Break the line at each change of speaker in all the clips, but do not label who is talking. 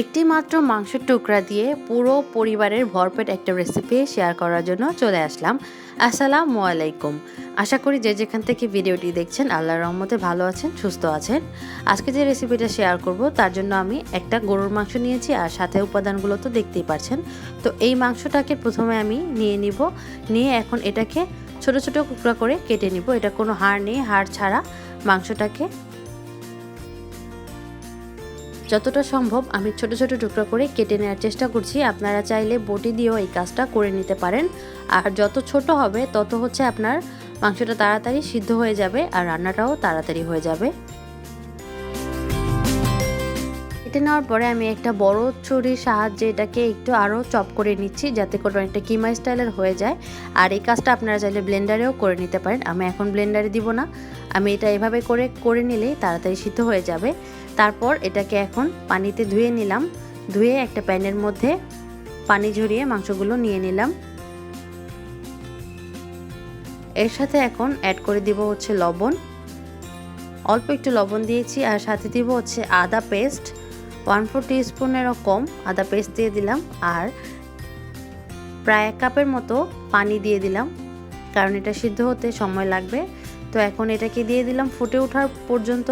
একটি মাত্র মাংসের টুকরা দিয়ে পুরো পরিবারের ভরপেট একটা রেসিপি শেয়ার করার জন্য চলে আসলাম। আসসালামু আলাইকুম। আশা করি যে যেখান থেকে ভিডিওটি দেখছেন, আল্লাহর রহমতে ভালো আছেন, সুস্থ আছেন। আজকে যে রেসিপিটা শেয়ার করব, তার জন্য আমি একটা গরুর মাংস নিয়েছি আর সাথে উপাদানগুলো তো দেখতেই পাচ্ছেন তো এই মাংসটাকে প্রথমে আমি নিয়ে নিব। নিয়ে এখন এটাকে ছোট ছোট টুকরা করে কেটে নিব। এটা কোনো হাড় নেই, হাড় ছাড়া মাংসটাকে। যতটা সম্ভব আমি ছোট ছোট টুকরো করে কেটে নেওয়ার চেষ্টা করছি। আপনারা চাইলে বটি দিয়েও এই কাজটা করে নিতে পারেন। আর যত ছোট হবে, তত হচ্ছে আপনার মাংসটা তাড়াতাড়ি সিদ্ধ হয়ে যাবে আর রান্নাটাও তাড়াতাড়ি হয়ে যাবে। কেটে নেওয়ার পরে আমি একটা বড় ছুরির সাহায্যে এটাকে একটু আরও চপ করে নিচ্ছি যাতে করে অনেকটা কিমা স্টাইলের হয়ে যায়। আর এই কাজটা আপনারা চাইলে ব্লেন্ডারেও করে নিতে পারেন। আমি এখন ব্লেন্ডারে দিব না। আমি এটা এভাবে করে করে নিলেই তাড়াতাড়ি সিদ্ধ হয়ে যাবে। তারপর এটাকে এখন পানিতে ধুয়ে নিলাম। ধুয়ে একটা প্যানের মধ্যে পানি ঝরিয়ে মাংসগুলো নিয়ে নিলাম। এর সাথে এখন অ্যাড করে দিব হচ্ছে লবণ। অল্প একটু লবণ দিয়েছি আর সাথে দিব হচ্ছে আদা পেস্ট ওয়ান ফোর টিস্পুনেরও কম আদা পেস্ট দিয়ে দিলাম আর প্রায় এক কাপের মতো পানি দিয়ে দিলাম, কারণ এটা সিদ্ধ হতে সময় লাগবে। তো এখন এটাকে দিয়ে দিলাম, ফুটে ওঠার পর্যন্ত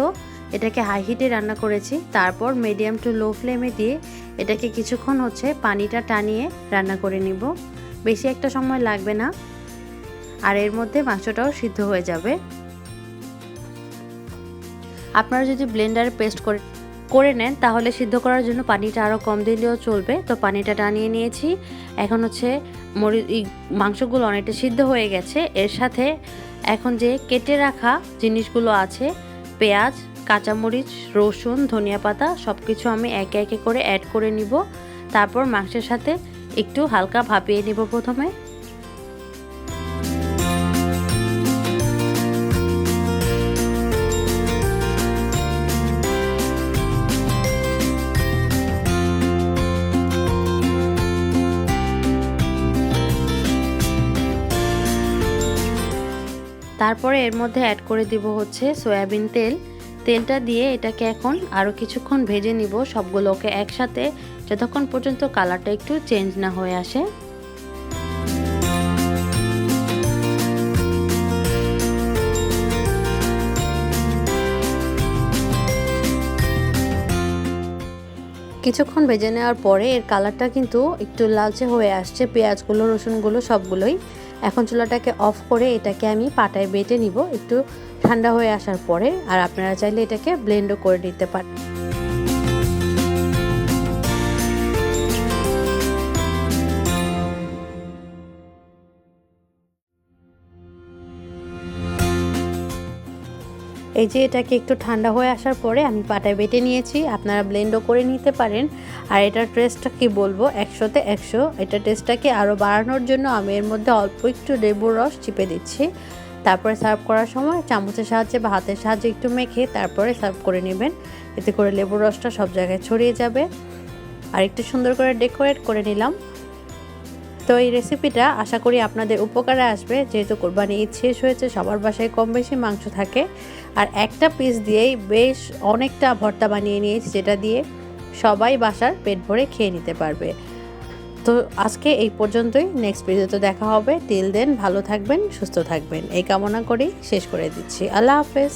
এটাকে হাই হিটে রান্না করেছি। তারপর মিডিয়াম টু লো ফ্লেমে দিয়ে এটাকে কিছুক্ষণ হচ্ছে পানিটা টানিয়ে রান্না করে নিব। বেশি একটা সময় লাগবে না, আর এর মধ্যে মাংসটাও সিদ্ধ হয়ে যাবে। আপনারা যদি ব্লেন্ডারে পেস্ট করে করে নেন, তাহলে সিদ্ধ করার জন্য পানিটা আরও কম দিলেও চলবে। তো পানিটা টানিয়ে নিয়েছি। এখন হচ্ছে মরি মাংসগুলো অনেকটা সিদ্ধ হয়ে গেছে। এর সাথে এখন যে কেটে রাখা জিনিসগুলো আছে, পেঁয়াজ, কাঁচামরিচ, রসুন, ধনিয়া পাতা সব কিছু আমি একে একে করে অ্যাড করে নিব। তারপর মাংসের সাথে একটু হালকা ভাপিয়ে নিব প্রথমে। তারপরে এর মধ্যে অ্যাড করে দিব হচ্ছে সয়াবিন তেল। তেলটা দিয়ে এটাকে এখন আরও কিছুক্ষণ ভেজে নিব সবগুলোকে একসাথে, যতক্ষণ পর্যন্ত কালারটা একটু চেঞ্জ না হয়ে আসে। কিছুক্ষণ ভেজে নেওয়ার পরে এর কালারটা কিন্তু একটু লালচে হয়ে আসছে, পেঁয়াজগুলো, রসুনগুলো, সবগুলোই। এখন চুলাটাকে অফ করে এটাকে আমি পাটায় বেটে নিব। একটু ঠান্ডা হয়ে আসার পরে, আর আপনারা চাইলে এটাকে ব্লেন্ডও করে নিতে পারেন। এই যে এটাকে একটু ঠান্ডা হয়ে আসার পরে আমি পাটায় বেটে নিয়েছি। আপনারা ব্লেন্ডও করে নিতে পারেন। আর এটার টেস্টটা কি বলব? একশোতে একশো। এটা টেস্টটাকে আরও বাড়ানোর জন্য আমি এর মধ্যে অল্প একটু লেবুর রস চিপে দিচ্ছি। তারপরে সার্ভ করার সময় চামচের সাহায্যে বা হাতের সাহায্যে একটু মেখে তারপরে সার্ভ করে নেবেন। এতে করে লেবুর রসটা সব জায়গায় ছড়িয়ে যাবে। আর একটু সুন্দর করে ডেকোরেট করে নিলাম। তো এই রেসিপিটা আশা করি আপনাদের উপকারে আসবে। যেহেতু কোরবানি ঈদ শেষ হয়েছে, সবার বাসায় কম বেশি মাংস থাকে। আর একটা পিস দিয়েই বেশ অনেকটা ভর্তা বানিয়ে নিয়েছি, যেটা দিয়ে সবাই বাসার পেট ভরে খেয়ে নিতে পারবে। তো আজকে এই পর্যন্তই। নেক্সট ভিডিওতে দেখা হবে। টিল দেন ভালো থাকবেন, সুস্থ থাকবেন। এই কামনা করেই শেষ করে দিচ্ছি। আল্লাহ হাফেজ।